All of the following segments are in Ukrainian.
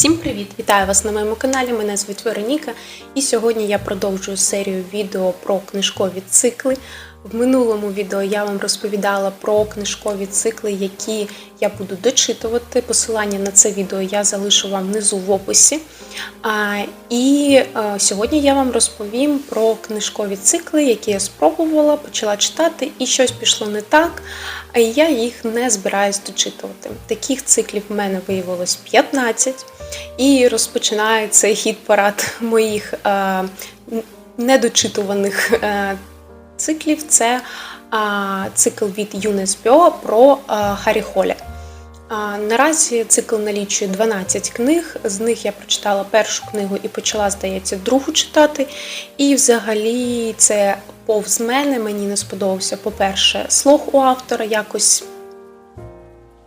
Всім привіт! Вітаю вас на моєму каналі. Мене звуть Вероніка, і сьогодні я продовжую серію відео про книжкові цикли. В минулому відео я вам розповідала про книжкові цикли, які я буду дочитувати. Посилання на це відео я залишу вам внизу в описі. І а, сьогодні я вам розповім про книжкові цикли, які я спробувала, почала читати, і щось пішло не так. А я їх не збираюсь дочитувати. Таких циклів в мене виявилось 15. І розпочинається хід парад моїх е, недочитуваних е, циклів. Це е, цикл від ЮНЕСПО про е, Харі Холі. А, Наразі цикл налічує 12 книг. З них я прочитала першу книгу і почала, здається, другу читати. І взагалі це повз мене. Мені не сподобався, по-перше, слог у автора якось.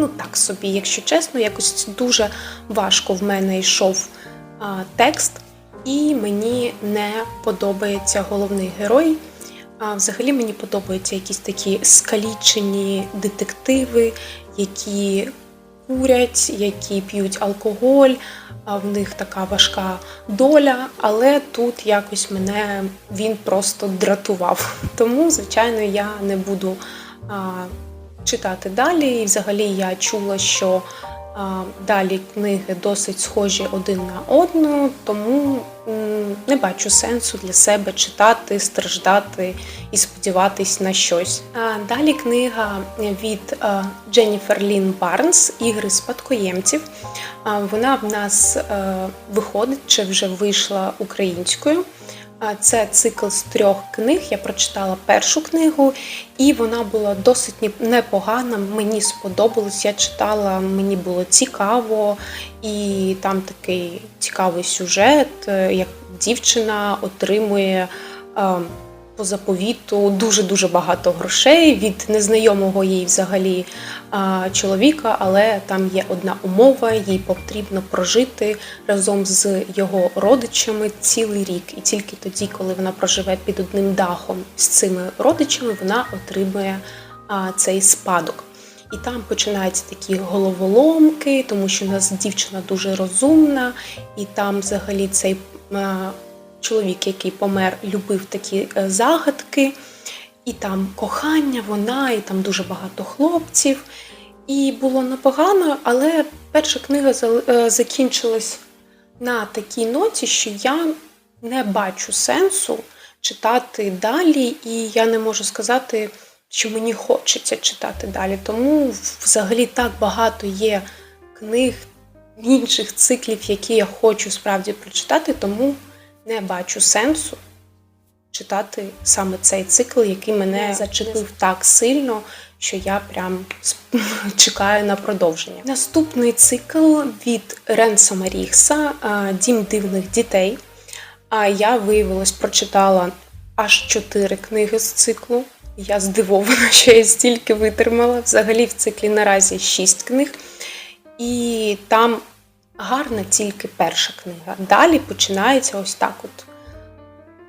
Ну, так собі, якщо чесно, якось дуже важко в мене йшов а, текст, і мені не подобається головний герой. А, взагалі мені подобаються якісь такі скалічені детективи, які курять, які п'ють алкоголь, а в них така важка доля, але тут якось мене він просто дратував. Тому, звичайно, я не буду а, читати далі. І взагалі я чула, що далі книги досить схожі один на одну, тому не бачу сенсу для себе читати, страждати і сподіватись на щось. А, далі книга від Дженніфер Лін Барнс Ігри спадкоємців. Вона в нас а, виходить чи вже вийшла українською. Це цикл з трьох книг. Я прочитала першу книгу, і вона була досить непогана. Мені сподобалось. Я читала, мені було цікаво, і там такий цікавий сюжет, е, як дівчина отримує. По заповіту дуже дуже багато грошей від незнайомого їй взагалі чоловіка, але там є одна умова: їй потрібно прожити разом з його родичами цілий рік. І тільки тоді, коли вона проживе під одним дахом з цими родичами, вона отримує цей спадок. І там починаються такі головоломки, тому що у нас дівчина дуже розумна, і там взагалі цей чоловік, який помер, любив такі е, загадки, і там кохання, вона, і там дуже багато хлопців. І було непогано, але перша книга е, закінчилась на такій ноті, що я не бачу сенсу читати далі, і я не можу сказати, що мені хочеться читати далі. Тому взагалі так багато є книг, інших циклів, які я хочу справді прочитати, тому не бачу сенсу читати саме цей цикл, який мене зачепив так сильно, що я прям чекаю на продовження. Наступний цикл від Ренсома Рігса а, Дім дивних дітей. А я виявилось, прочитала аж чотири книги з циклу. Я здивована, що я стільки витримала. Взагалі в циклі наразі шість книг. І там гарна тільки перша книга. Далі починається ось так от.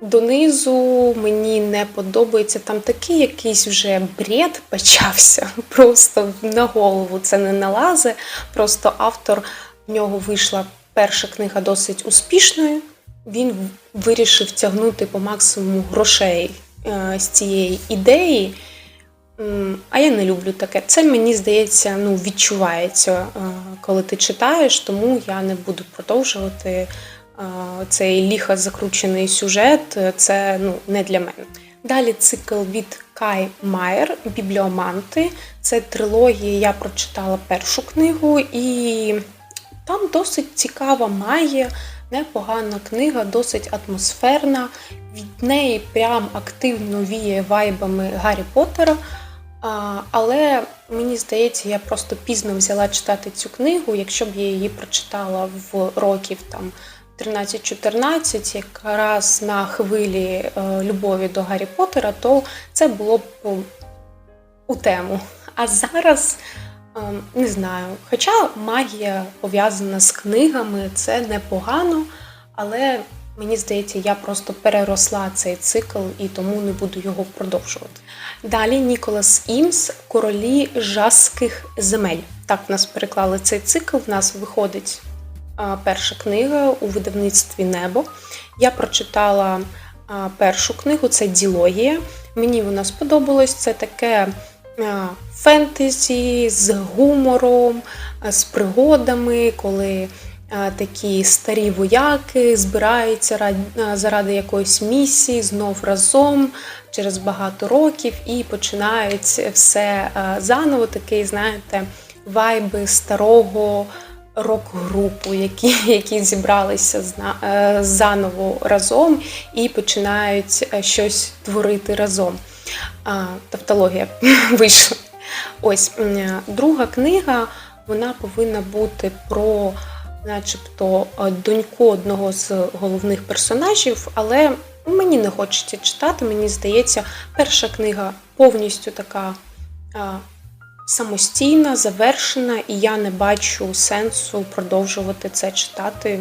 Донизу мені не подобається там такий якийсь вже бред почався. Просто на голову це не налазе. Просто автор в нього вийшла перша книга досить успішною. Він вирішив тягнути по максимуму грошей е, з цієї ідеї. А я не люблю таке. Це мені здається, ну відчувається, е, коли ти читаєш, тому я не буду продовжувати е, цей ліха закручений сюжет. Це ну не для мене. Далі цикл від Кай Майер Бібліоманти. Це трилогія. Я прочитала першу книгу, і там досить цікава магія, непогана книга, досить атмосферна. Від неї прям активно віє вайбами Гаррі Поттера. Але мені здається, я просто пізно взяла читати цю книгу. Якщо б я її прочитала в років там 13-14, якраз на хвилі е, любові до Гаррі Поттера, то це було б ну, у тему. А зараз ем, не знаю. Хоча магія пов'язана з книгами, це непогано, але мені здається, я просто переросла цей цикл і тому не буду його продовжувати. Далі Ніколас Імс Королі жаских земель. Так в нас переклали цей цикл. В нас виходить перша книга у видавництві Небо. Я прочитала першу книгу, це ділогія. Мені вона сподобалась. Це таке фентезі з гумором, з пригодами, коли такі старі вояки збираються заради якоїсь місії знов разом через багато років і починають все заново. Такий, знаєте, вайби старого рок-групу, які, які зібралися заново разом і починають щось творити разом. Тавтологія вийшла. Ось друга книга вона повинна бути про, начебто, е, доньку одного з головних персонажів, але мені не хочеться читати. Мені здається, перша книга повністю така. самостійна, завершена, і я не бачу сенсу продовжувати це читати.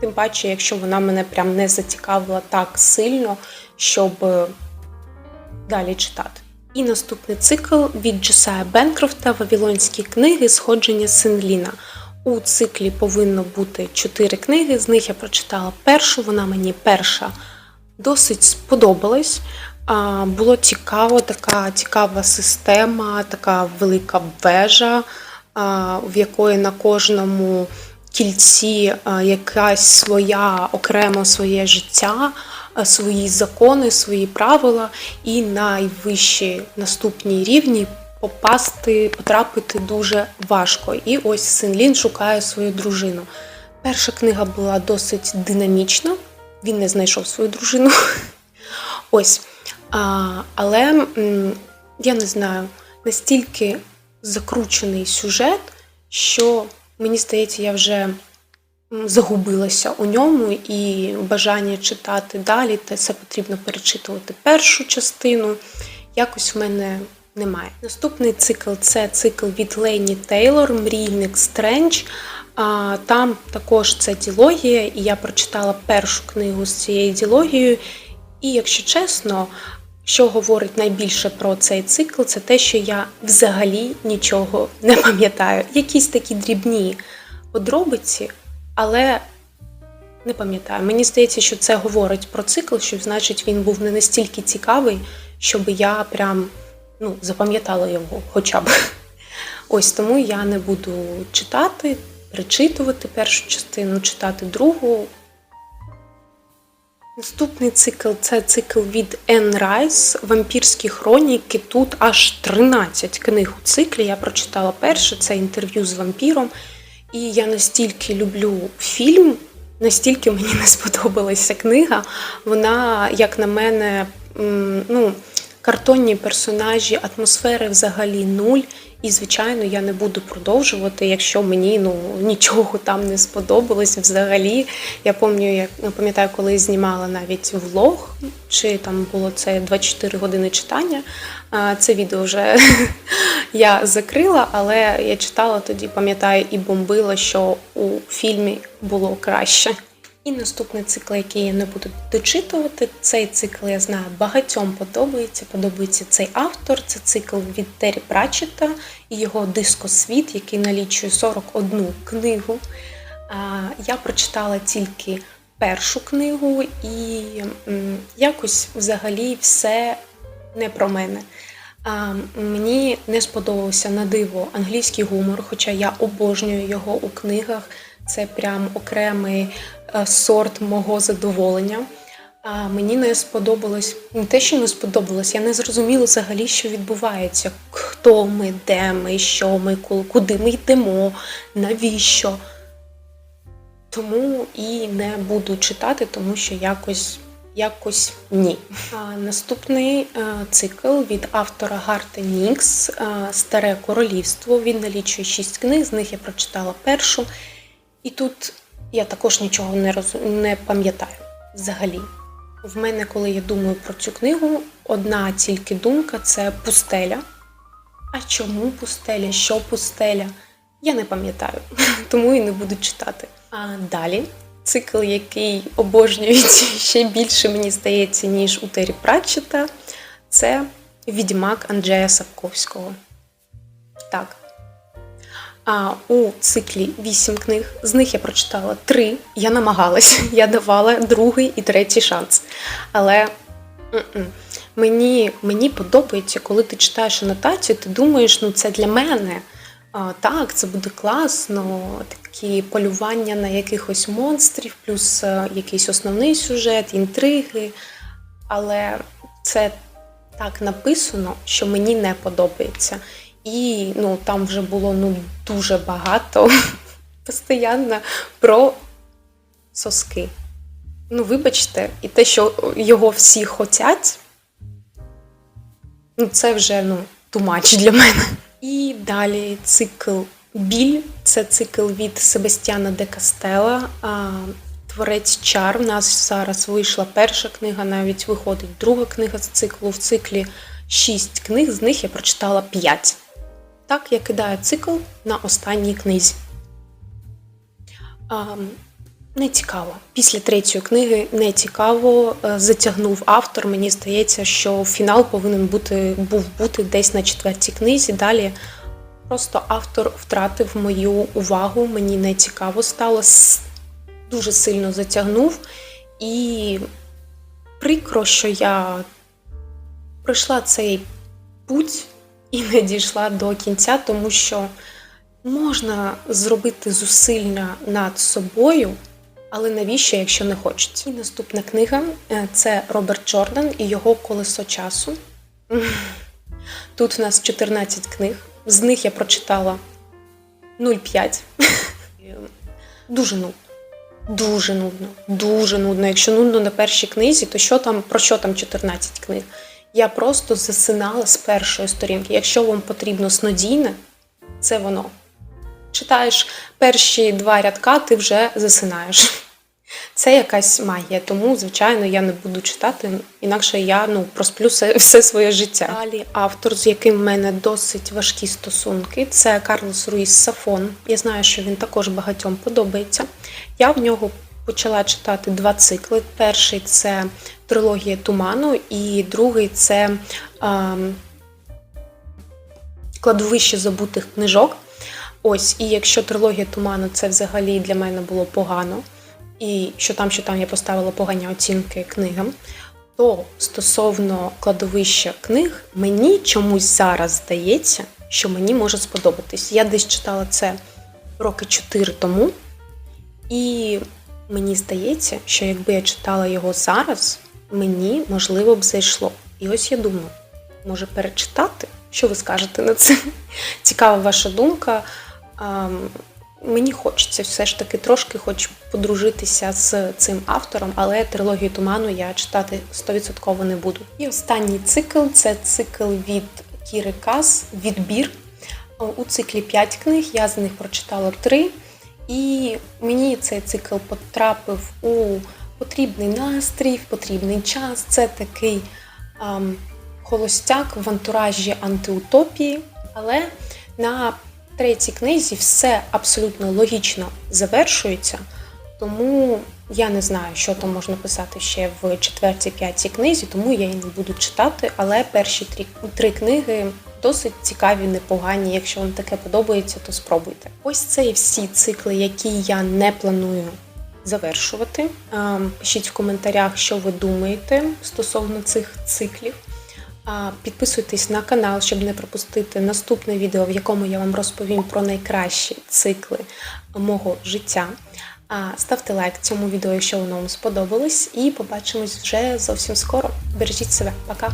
Тим паче, якщо вона мене прям не зацікавила так сильно, щоб е, далі читати. І наступний цикл від Джосая Бенкрофта Вавилонські книги Сходження Синліна. У циклі повинно бути чотири книги. З них я прочитала першу. Вона мені перша досить сподобалась. Було цікаво, така цікава система, така велика вежа, в якої на кожному кільці якась своя окремо своє життя, свої закони, свої правила, і найвищі наступні рівні попасти, потрапити дуже важко. І ось Синлін шукає свою дружину. Перша книга була досить динамічна. Він не знайшов свою дружину. Ось. Але я не знаю, настільки закручений сюжет, що мені здається, я вже загубилася у ньому і бажання читати далі, це потрібно перечитувати першу частину. Якось в мене немає. Наступний цикл це цикл від Лейні Тейлор, Мрійник Стрендж. Там також це ділогія, і я прочитала першу книгу з цією ділогією. І якщо чесно, що говорить найбільше про цей цикл, це те, що я взагалі нічого не пам'ятаю. Якісь такі дрібні подробиці, але не пам'ятаю. Мені здається, що це говорить про цикл, що значить він був не настільки цікавий, щоб я прям ну, запам'ятала його хоча б. Ось тому я не буду читати, перечитувати першу частину, читати другу. Наступний цикл це цикл від Енн Райс Вампірські хроніки. Тут аж 13 книг у циклі. Я прочитала перше, це інтерв'ю з вампіром. І я настільки люблю фільм, настільки мені не сподобалася книга. Вона, як на мене, ну, картонні персонажі, атмосфери взагалі нуль. І, звичайно, я не буду продовжувати, якщо мені ну, нічого там не сподобалось взагалі. Я пам'ятаю, як пам'ятаю, коли знімала навіть влог, чи там було це 24 години читання. Це відео вже я закрила, але я читала тоді, пам'ятаю, і бомбила, що у фільмі було краще. І наступний цикл, який я не буду дочитувати, цей цикл я знаю багатьом подобається. Подобається цей автор. Це цикл від Террі Пратчета і його дискосвіт, який налічує 41 книгу. Я прочитала тільки першу книгу, і якось взагалі все не про мене. Мені не сподобався на диво англійський гумор, хоча я обожнюю його у книгах. Це прям окремий е, сорт мого задоволення. А мені не сподобалось не те, що не сподобалось, я не зрозуміла взагалі, що відбувається. Хто ми, де ми, що ми, ку- куди ми йдемо, навіщо. Тому і не буду читати, тому що якось, якось ні. А, наступний е, цикл від автора Гарта Нікс е, Старе королівство. Він налічує шість книг, з них я прочитала першу. І тут я також нічого не роз... не пам'ятаю взагалі. В мене, коли я думаю про цю книгу, одна тільки думка це пустеля. А чому пустеля? Що пустеля? Я не пам'ятаю, тому і не буду читати. А далі цикл, який обожнюють ще більше, мені здається, ніж у Террі Пратчета, це Відьмак Анджея Сапковського. Так. А у циклі 8 книг, з них я прочитала 3. Я намагалась, я давала другий і третій шанс. Але мені, мені подобається, коли ти читаєш анотацію, ти думаєш, ну це для мене. А, так, це буде класно, такі полювання на якихось монстрів, плюс е, якийсь основний сюжет, інтриги. Але це так написано, що мені не подобається. І ну, там вже було ну, дуже багато постійно про соски. Ну, вибачте, і те, що його всі хотять, ну, це вже ну, much для мене. І далі цикл Біль це цикл від Себастьяна де Кастела. Творець чар. У нас зараз вийшла перша книга, навіть виходить друга книга з циклу. В циклі шість книг, з них я прочитала п'ять. Так я кидаю цикл на останній книзі. Не цікаво. Після третьої книги не цікаво. Е, Затягнув автор. Мені здається, що фінал повинен бути, був бути десь на четвертій книзі. Далі просто автор втратив мою увагу, мені не цікаво стало, дуже сильно затягнув. І прикро, що я пройшла цей путь і не дійшла до кінця, тому що можна зробити зусилля над собою, але навіщо, якщо не хочеться? І наступна книга е, це Роберт Джордан і його колесо часу. Тут у нас 14 книг. З них я прочитала 0,5. Дуже нудно. Дуже нудно, дуже нудно. Якщо нудно на першій книзі, то що там, про що там 14 книг? Я просто засинала з першої сторінки. Якщо вам потрібно снодійне, це воно. Читаєш перші два рядка, ти вже засинаєш. Це якась магія, тому, звичайно, я не буду читати, інакше я ну, просплю все, все своє життя. Далі автор, з яким в мене досить важкі стосунки, це Карлос Руїс Сафон. Я знаю, що він також багатьом подобається. Я в нього почала читати два цикли. Перший це трилогія Туману, і другий це ем, кладовище забутих книжок. Ось, і якщо трилогія Туману це взагалі для мене було погано, і що там, що там я поставила погані оцінки книгам, то стосовно кладовища книг, мені чомусь зараз здається, що мені може сподобатись. Я десь читала це роки 4 тому, і мені здається, що якби я читала його зараз, мені можливо б зайшло. І ось я думаю, може перечитати? Що ви скажете на це? Цікава ваша думка. Ам, Мені хочеться все ж таки трошки хоч подружитися з цим автором, але трилогію туману я читати 100% не буду. І останній цикл це цикл від Кіри Кас, відбір. У циклі 5 книг, я з них прочитала 3. І мені цей цикл потрапив у потрібний настрій, потрібний час. Це такий ам, холостяк в антуражі антиутопії. Але на третій книзі все абсолютно логічно завершується, тому я не знаю, що там можна писати ще в четвертій, п'ятій книзі, тому я її не буду читати. Але перші три, три книги досить цікаві, непогані. Якщо вам таке подобається, то спробуйте. Ось це і всі цикли, які я не планую завершувати. Пишіть в коментарях, що ви думаєте стосовно цих циклів. Підписуйтесь на канал, щоб не пропустити наступне відео, в якому я вам розповім про найкращі цикли мого життя. Ставте лайк цьому відео, якщо воно вам сподобалось, і побачимось вже зовсім скоро. Бережіть себе, пока!